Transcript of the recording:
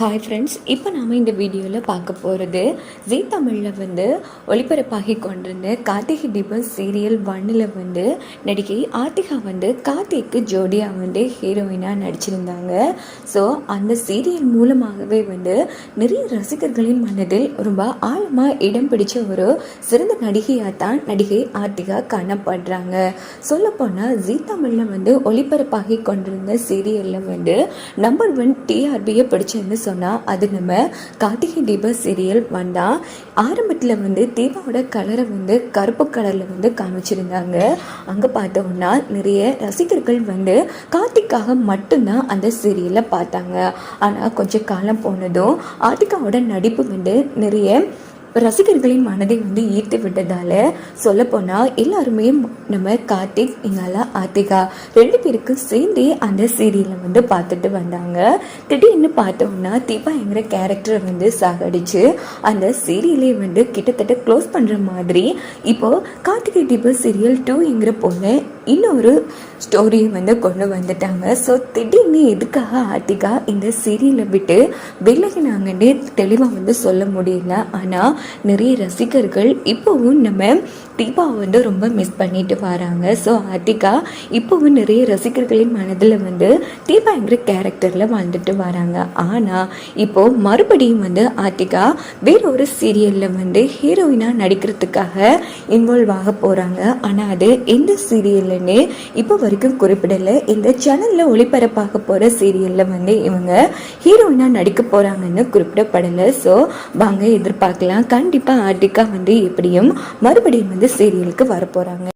Hi friends இப்போ நாம் இந்த வீடியோவில் பார்க்க போகிறது ஜீ தமிழில் வந்து ஒளிபரப்பாகி கொண்டிருந்த கார்த்திகை தீபம் சீரியல் ஒன்னில் வந்து நடிகை ஆர்த்திகா வந்து கார்த்திக்கு ஜோடியாக வந்து ஹீரோயினாக நடிச்சிருந்தாங்க. ஸோ அந்த சீரியல் மூலமாகவே வந்து நிறைய ரசிகர்களின் மனதில் ரொம்ப ஆழமாக இடம் பிடிச்ச ஒரு சிறந்த நடிகையாக தான் நடிகை ஆர்த்திகா காணப்படுறாங்க. சொல்லப்போனால் ஜீ தமிழில் வந்து ஒளிபரப்பாகி கொண்டிருந்த சீரியலில் வந்து நம்பர் ஒன் டிஆர்பியை பிடிச்சிருந்து சொன்னால் அது நம்ம கார்த்திகை தீப சீரியல் வந்தால் ஆரம்பத்தில் வந்து தீபாவோட கலரை வந்து கருப்பு கலரில் வந்து காமிச்சிருந்தாங்க. அங்கே பார்த்தோம்னா நிறைய ரசிகர்கள் வந்து கார்த்திக்காக மட்டும்தான் அந்த சீரியலை பார்த்தாங்க. ஆனால் கொஞ்சம் காலம் போனதும் ஆர்த்திகாவோட நடிப்பு வந்து நிறைய ரசிகர்களின் மனதை வந்து ஈர்த்து விட்டதால சொல்லப்போனால் எல்லாருமே நம்ம கார்த்திக் இங்காலா ஆர்த்திகா ரெண்டு பேருக்கும் சேர்ந்தே அந்த சீரியலை வந்து பார்த்துட்டு வந்தாங்க. திடீர்னு பார்த்தோம்னா தீபாங்கிற கேரக்டரை வந்து சாகடிச்சு அந்த சீரியலே வந்து கிட்டத்தட்ட க்ளோஸ் பண்ணுற மாதிரி இப்போது கார்த்திகை தீபா சீரியல் டூங்கிற போல இன்னொரு ஸ்டோரியை வந்து கொண்டு வந்துட்டாங்க. ஸோ திடீர்னு எதுக்காக ஆர்த்திகா இந்த சீரியலை விட்டு விலகினாங்கன்னு தெளிவாக வந்து சொல்ல முடியல. ஆனால் நிறைய ரசிகர்கள் இப்போவும் நம்ம தீபாவை வந்து ரொம்ப மிஸ் பண்ணிட்டு வராங்க. ஸோ ஆர்த்திகா இப்போவும் நிறைய ரசிகர்களின் மனதில் வந்து தீபாங்கிற கேரக்டரில் வாழ்ந்துட்டு வராங்க. ஆனால் இப்போது மறுபடியும் வந்து ஆர்த்திகா வேற ஒரு சீரியலில் வந்து ஹீரோயினாக நடிக்கிறதுக்காக இன்வால்வ் ஆக போகிறாங்க ஆனால் அது எந்த சீரியல்னு இப்போ வரைக்கும் குறிப்பிடலை. இந்த சேனலில் ஒளிபரப்பாக போகிற சீரியலில் வந்து இவங்க ஹீரோயினாக நடிக்க போகிறாங்கன்னு குறிப்பிடப்படலை. ஸோ வாங்க எதிர்பார்க்கலாம். கண்டிப்பாக ஆர்டிகா வந்து எப்படியும் மறுபடியும் வந்து சீரியலுக்கு வரப்போகிறாங்க